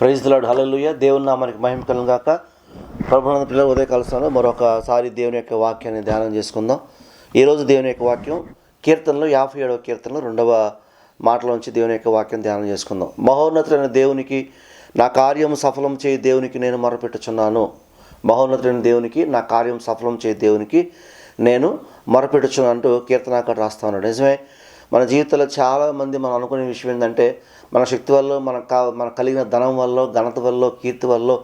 ప్రయోజనలాడు లాడు హలలుయ దేవుని నామానికి మహిమ కలుగు గాక ప్రభుత్వ పిల్లలు ఉదయకాల సమయంలో మరొకసారి దేవుని యొక్క వాక్యాన్ని ధ్యానం చేసుకుందాం. ఈరోజు దేవుని యొక్క వాక్యం కీర్తనలో యాభై ఏడవ కీర్తనలో రెండవ మాటలోంచి దేవుని యొక్క వాక్యం ధ్యానం చేసుకుందాం. మహోన్నతులైన దేవునికి నా కార్యం సఫలం చేయి దేవునికి నేను మొరపెట్టుచున్నాను. మహోన్నతులైన దేవునికి నా కార్యం సఫలం చేయి దేవునికి నేను మొరపెట్టుచున్నాను అంటూ కీర్తనాకారు రాస్తా ఉన్నాడు. నిజమే మన జీవితంలో చాలామంది మనం అనుకునే విషయం ఏంటంటే మన శక్తి వల్ల మన కా మన కలిగిన ధనం వల్ల ఘనత వల్ల కీర్తి వల్ల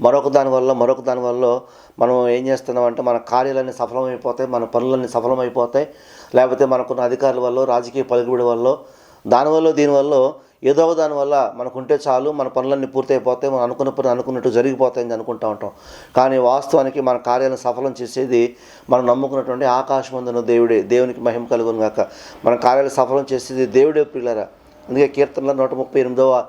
మరొక దాని వల్ల మరొక దాని వల్ల మనం ఏం చేస్తున్నామంటే మన కార్యాలన్నీ సఫలమైపోతాయి మన పనులన్నీ సఫలమైపోతాయి. లేకపోతే మనకున్న అధికారుల వల్ల రాజకీయ పలుకుబడి వల్ల దానివల్ల దీనివల్ల ఏదో దాని దానివల్ల మనకు ఉంటే చాలు మన పనులన్నీ పూర్తయిపోతాయి మనం అనుకున్న పని అనుకున్నట్టు జరిగిపోతాయని అనుకుంటూ ఉంటాం. కానీ వాస్తవానికి మన కార్యాలను సఫలం చేసేది మనం నమ్ముకున్నటువంటి ఆకాశమందున దేవుడే దేవునికి మహిమ కలుగును గాక. మన కార్యాలు సఫలం చేసేది దేవుడే పిల్లరా అందుకే కీర్తనలో నూట ముప్పై ఎనిమిదవ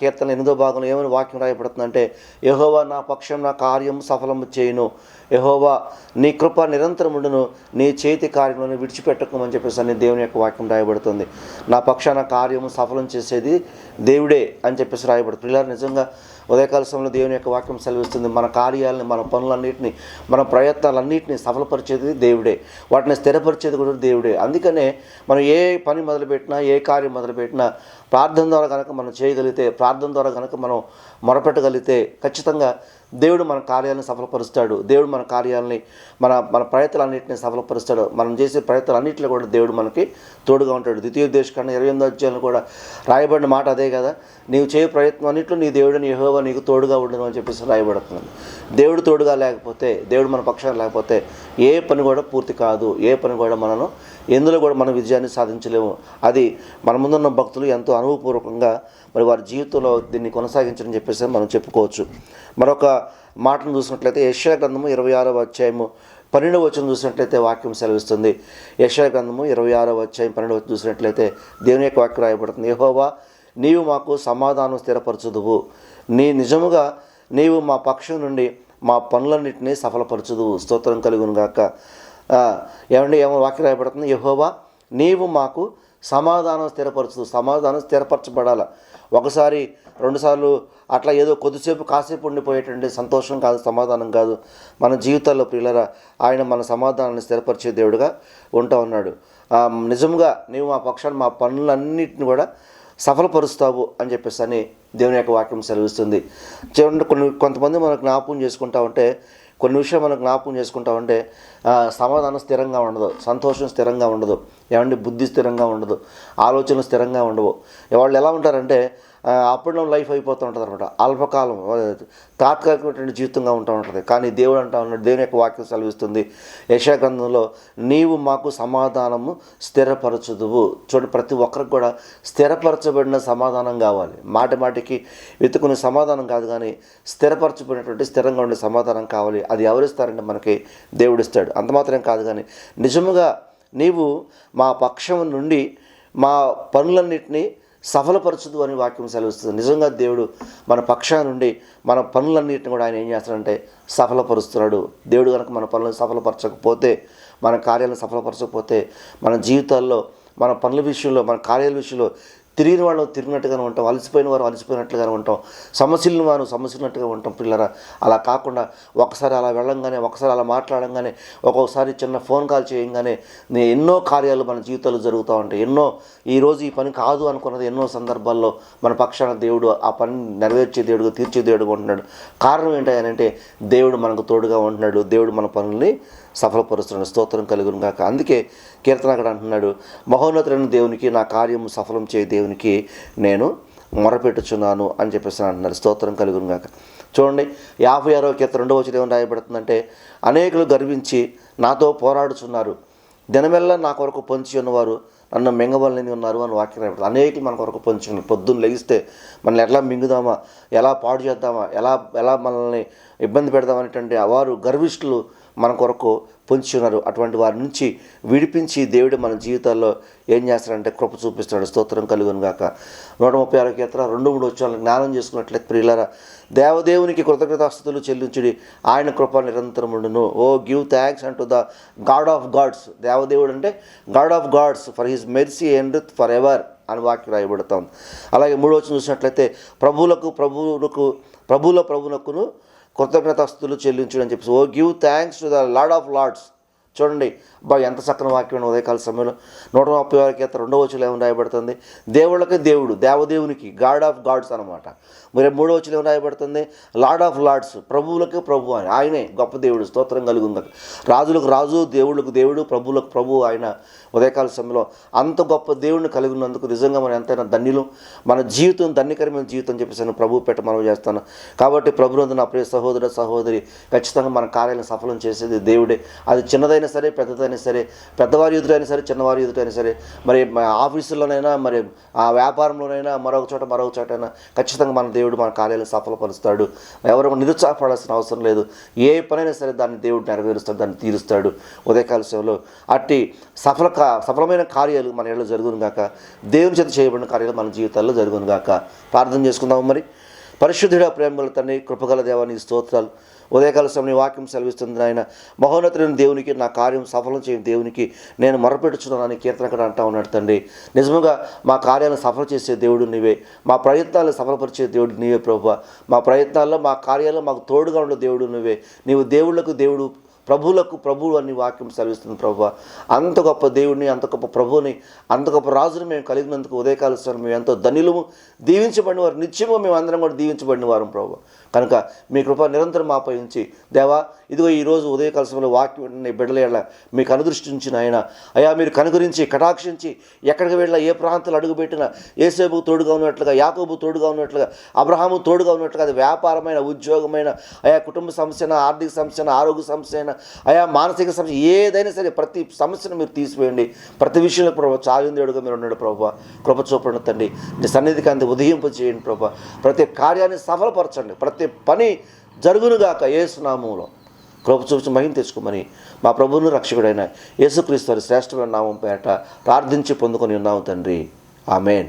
కీర్తన ఎనిమిదో భాగంలో ఏమైనా వాక్యం రాయబడుతుందంటే యహోవా నా పక్షం నా కార్యం సఫలం చేయను. యహోవా నీ కృప నిరంతరముండును నీ చేతి కార్యములను విడిచిపెట్టకమని చెప్పేసి అని దేవుని యొక్క వాక్యం రాయబడుతుంది. నా పక్షాన కార్యము సఫలం చేసేది దేవుడే అని చెప్పేసి రాయబడుతుంది. పిల్లలు నిజంగా ఉదయకాల సమయంలో దేవుని యొక్క వాక్యం సెలవిస్తుంది. మన కార్యాలని మన పనులన్నింటినీ మన ప్రయత్నాలన్నింటినీ సఫలపరిచేది దేవుడే. వాటిని స్థిరపరిచేది కూడా దేవుడే. అందుకనే మనం ఏ పని మొదలుపెట్టినా ఏ కార్యం మొదలుపెట్టినా ప్రార్థన ద్వారా కనుక మనం చేయగలిగితే ప్రార్థన ద్వారా కనుక మనం మొరపెట్టగలిగితే ఖచ్చితంగా దేవుడు మన కార్యాలను సఫలపరుస్తాడు. దేవుడు మన కార్యాలని మన మన ప్రయత్నాలన్నింటినీ సఫలపరుస్తాడు. మనం చేసే ప్రయత్నాలన్నింటిలో కూడా దేవుడు మనకి తోడుగా ఉంటాడు. ద్వితీయ దేశ కన్నా ఇరవై ఎనిమిది అధ్యాయంలో కూడా రాయబడిన మాట అదే కదా? నీవు చేయ ప్రయత్నం అన్నింటిలో నీ దేవుడిని యెహోవా నీకు తోడుగా ఉండను అని చెప్పేసి రాయబడుతుంది. దేవుడు తోడుగా లేకపోతే దేవుడు మన పక్షాన లేకపోతే ఏ పని కూడా పూర్తి కాదు. ఏ పని కూడా మనను ఎందులో కూడా మనం విజయాన్ని సాధించలేము. అది మన ముందున్న భక్తులు ఎంతో అనుభవపూర్వకంగా మరి వారి జీవితంలో దీన్ని కొనసాగించడం చెప్పేసి మనం చెప్పుకోవచ్చు. మరొక మాటను చూసినట్లయితే యశ్యా గ్రంథము ఇరవై ఆరవ అధ్యాయము పన్నెండవ వచ్చిన చూసినట్లయితే వాక్యం సెలవిస్తుంది. యశ్వర గ్రంథము ఇరవై ఆరవ అధ్యాయం పన్నెండవ వచనం చూసినట్లయితే దేవుని యొక్క వాక్యం రాయబడుతుంది. యెహోవా నీవు మాకు సమాధానం స్థిరపరచుదువు. నీ నిజముగా నీవు మా పక్షం నుండి మా పనులన్నింటినీ సఫలపరచుదువు. స్తోత్రం కలుగును గాక ఏమండి ఏమో వాక్యం రాయబడుతుంది? యహోవా నీవు మాకు సమాధానం స్థిరపరచు సమాధానం స్థిరపరచబడాల. ఒకసారి రెండుసార్లు అట్లా ఏదో కొద్దిసేపు కాసేపు ఉండిపోయేటువంటి సంతోషం కాదు సమాధానం కాదు. మన జీవితాల్లో ప్రియులరా ఆయన మన సమాధానాన్ని స్థిరపరిచే దేవుడుగా ఉంటా ఉన్నాడు. నిజంగా నీవు మా పక్షాన్ని మా పనులన్నింటిని కూడా సఫలపరుస్తావు అని చెప్పేసి అని దేవుని యొక్క వాక్యం సెలవిస్తుంది. చూడండి కొన్ని కొంతమంది మనకు జ్ఞాపకం చేసుకుంటా ఉంటే కొన్ని విషయాలు మనం జ్ఞాపకం చేసుకుంటా ఉంటే సమాధానం స్థిరంగా ఉండదు సంతోషం స్థిరంగా ఉండదు ఏమంటే బుద్ధి స్థిరంగా ఉండదు ఆలోచనలు స్థిరంగా ఉండవు. వాళ్ళు ఎలా ఉంటారంటే అప్ అండ్ డౌన్ లైఫ్ అయిపోతూ ఉంటుంది అనమాట అల్పకాలం తాత్కాలికమైనటువంటి జీవితంగా ఉంటూ ఉంటుంది. కానీ దేవుడు అంటా ఉన్నాడు దేవుని యొక్క వాక్యం సెలవిస్తుంది. యశాగ్రంథంలో నీవు మాకు సమాధానము స్థిరపరచుదువు. చూడండి ప్రతి ఒక్కరికి కూడా స్థిరపరచబడిన సమాధానం కావాలి. మాటి మాటికి వెతుకునే సమాధానం కాదు కానీ స్థిరపరచబడినటువంటి స్థిరంగా ఉండే సమాధానం కావాలి. అది ఎవరిస్తారంటే మనకి దేవుడిస్తాడు అంత మాత్రం కాదు కానీ నిజముగా నీవు మా పక్షం నుండి మా పనులన్నింటినీ సఫలపరచదు అని వాక్యం సెలవిస్తుంది. నిజంగా దేవుడు మన పక్షా నుండి మన పనులన్నింటిని కూడా ఆయన ఏం చేస్తాడంటే సఫలపరుస్తున్నాడు. దేవుడు కనుక మన పనులను సఫలపరచకపోతే మన కార్యాలను సఫలపరచకపోతే మన జీవితాల్లో మన పనుల విషయంలో మన కార్యాల విషయంలో తిరిగిన వాళ్ళు తిరిగినట్టుగానే ఉంటాం. అలసిపోయిన వారు అలసిపోయినట్లుగానే ఉంటాం. సమస్యలను వారు సమస్యలున్నట్టుగా ఉంటాం పిల్లరా. అలా కాకుండా ఒకసారి అలా వెళ్ళంగానే ఒకసారి అలా మాట్లాడంగానే ఒక్కొక్కసారి చిన్న ఫోన్ కాల్ చేయంగానే ఎన్నో కార్యాలు మన జీవితాల్లో జరుగుతూ ఉంటాయి. ఎన్నో ఈరోజు ఈ పని కాదు అనుకున్నది ఎన్నో సందర్భాల్లో మన పక్షాన దేవుడు ఆ పని నెరవేర్చే దేవుడుగా తీర్చే దేవుడుగా ఉంటున్నాడు. కారణం ఏంటంటే దేవుడు మనకు తోడుగా ఉంటున్నాడు. దేవుడు మన పనుల్ని సఫలపరుస్తున్నాడు. స్తోత్రం కలుగును గాక. అందుకే కీర్తన అక్కడ అంటున్నాడు మహోన్నతులైన దేవునికి నా కార్యం సఫలం చేయ దేవునికి నేను మొరపెట్టుచున్నాను అని చెప్పేసి అంటున్నారు స్తోత్రం కలుగును గాక. చూడండి యాభై ఆరో కీర్త రెండవ వచ్చిన ఏమని రాయబడుతుందంటే అనేకులు గర్వించి నాతో పోరాడుచున్నారు. దినమెల్లా నా కొరకు పొంచి ఉన్నవారు నన్ను మింగవలని ఉన్నారు అని వాక్యం రాయబడుతుంది. అనేకులు మన కొరకు పొంచి ఉన్నారు. పొద్దున్న లెగిస్తే మనల్ని ఎట్లా మింగుదామా? ఎలా పాడు చేద్దామా? ఎలా ఎలా మనల్ని ఇబ్బంది పెడదామనేటువంటి వారు గర్విష్ఠులు మన కొరకు పొంచి ఉన్నారు. అటువంటి వారి నుంచి విడిపించి దేవుడు మన జీవితాల్లో ఏం చేస్తాడంటే కృప చూపిస్తాడు స్తోత్రం కలుగును గాక. నూట ముప్పై ఆరు కేత్ర రెండు మూడు వచ్చాలను జ్ఞానం చేసుకున్నట్లయితే ప్రియులరా దేవదేవునికి కృతజ్ఞతాస్తుతులు చెల్లించుడి. ఆయన కృప నిరంతరం ఉండును. ఓ గివ్ థ్యాంక్స్ అంటూ ద గాడ్ ఆఫ్ గాడ్స్. దేవదేవుడు అంటే God of Gods for his mercy and forever అని వాక్యం రాయబడతాం. అలాగే మూడో వచనం చూసినట్లయితే ప్రభువులకు ప్రభువులకు ప్రభువుల ప్రభువునకును కృతజ్ఞతాస్తులు చెల్లించుడు అని చెప్పి O give thanks to the Lord of Lords చూడండి బా ఎంత చక్కని వాక్యం ఉదయకాల సమయంలో. నూట ముప్పై వారికి అయితే రెండవ వచ్చులు ఏమని రాయబడుతుంది? దేవుళ్ళకి దేవుడు దేవదేవునికి గాడ్ ఆఫ్ గాడ్స్ అనమాట మరి మూడో వచ్చులు ఏమని రాయబడుతుంది? లార్డ్ ఆఫ్ లార్డ్స్ ప్రభువులకు ప్రభు అని. ఆయనే గొప్ప దేవుడు స్తోత్రం కలుగుంది రాజులకు రాజు దేవుళ్ళకు దేవుడు ప్రభువులకు ప్రభు ఆయన ఉదయకాల సమయంలో. అంత గొప్ప దేవుడిని కలిగి ఉన్నందుకు నిజంగా మనం ఎంతైనా ధన్యులు. మన జీవితం ధన్యకరమైన జీవితం చెప్పేసి నేను ప్రభు పెట్ట మనం చేస్తాను. కాబట్టి ప్రభునందు నా ప్రియ సహోదర సహోదరి ఖచ్చితంగా మన కార్యాలను సఫలం చేసేది దేవుడే. అది చిన్నదైన సరే పెద్దదైనా సరే పెద్దవారి ఎదురైనా సరే చిన్నవారి ఎదురైనా సరే మరి మా ఆఫీసులోనైనా మరి ఆ వ్యాపారంలోనైనా మరొక చోట మరొక చోటైనా ఖచ్చితంగా మన దేవుడు మన కార్యాలను సఫలపరుస్తాడు. ఎవరు నిరుత్సాహపడాల్సిన అవసరం లేదు. ఏ పనైనా సరే దాన్ని దేవుడు నెరవేరుస్తాడు దాన్ని తీరుస్తాడు. ఉదయకాల సేవలో అట్టి సఫల కా- సఫలమైన కార్యాలు మన ఇళ్ళలో జరుగును గాక. దేవుని చేత చేయబడిన కార్యాలు మన జీవితాల్లో జరుగును గాక. ప్రార్థన చేసుకుందాము మరి. పరిశుద్ధుడ ప్రేమల తండ్రి కృపగల దేవాని స్తోత్రాలు. ఉదయకాల సమయం వాక్యం సెలవిస్తుంది ఆయన మహోన్నతులైన దేవునికి నా కార్యం సఫలం చేయని దేవునికి నేను మొరపెట్టుచున్నానని కీర్తనకడ అంటా ఉన్నాడు తండ్రి. నిజముగా మా కార్యాలను సఫలం చేసే దేవుడు నీవే. మా ప్రయత్నాలను సఫలపరిచే దేవుడు నీవే ప్రభు. మా ప్రయత్నాల్లో మా కార్యాల్లో మాకు తోడుగా ఉండే దేవుడు నువ్వే నీవు దేవుళ్ళకు దేవుడు ప్రభులకు ప్రభువు అని వాక్యం సెలవిస్తుంది ప్రభు. అంత గొప్ప దేవుడిని అంత గొప్ప ప్రభువుని అంత గొప్ప రాజుని మేము కలిగినందుకు ఉదయకాల సమయం మేము ఎంతో ధనిలము దీవించబడిన వారు నిత్యము మేము అందరం కూడా దీవించబడిన వారం ప్రభు. కనుక మీ కృప నిరంతరం మాపై ఉంచి దేవా ఇదిగో ఈరోజు ఉదయకాల సమయంలో వాక్యం వింటున్న బిడ్డల ఎడల మీకు అనుదృష్టించిన ఆయన. అయా మీరు కనుగరించి కటాక్షించి ఎక్కడికి వెళ్ళినా ఏ ప్రాంతాలు అడుగుపెట్టినా ఏసేపు తోడుగా ఉన్నట్లుగా యాకోబు తోడుగా ఉన్నట్లుగా అబ్రహాము తోడుగా ఉన్నట్లుగా అది వ్యాపారమైన ఉద్యోగమైన ఆయా కుటుంబ సమస్యన ఆర్థిక సమస్యన ఆరోగ్య సమస్య అయినా ఆయా మానసిక సమస్య ఏదైనా సరే ప్రతి సమస్యను మీరు తీసివేయండి. ప్రతి విషయంలో ప్రభావ చాలిందేడుగా మీరు ఉన్నాడు ప్రభు. కృప చూపండి తండ్రి. నీ సన్నిధికి అంత ఉదయింపు చేయండి ప్రభావ ప్రతి కార్యాన్ని సఫలపరచండి. ప్రతి పని జరుగునుగాక ఏసునామంలో కృప చూపించి మహిమ తెచ్చుకోమని మా ప్రభువును రక్షకుడైన యేసుక్రీస్తు శ్రేష్టమైన నామం పేట ప్రార్థించి పొందుకొని ఉన్నాము తండ్రి. ఆమెన్.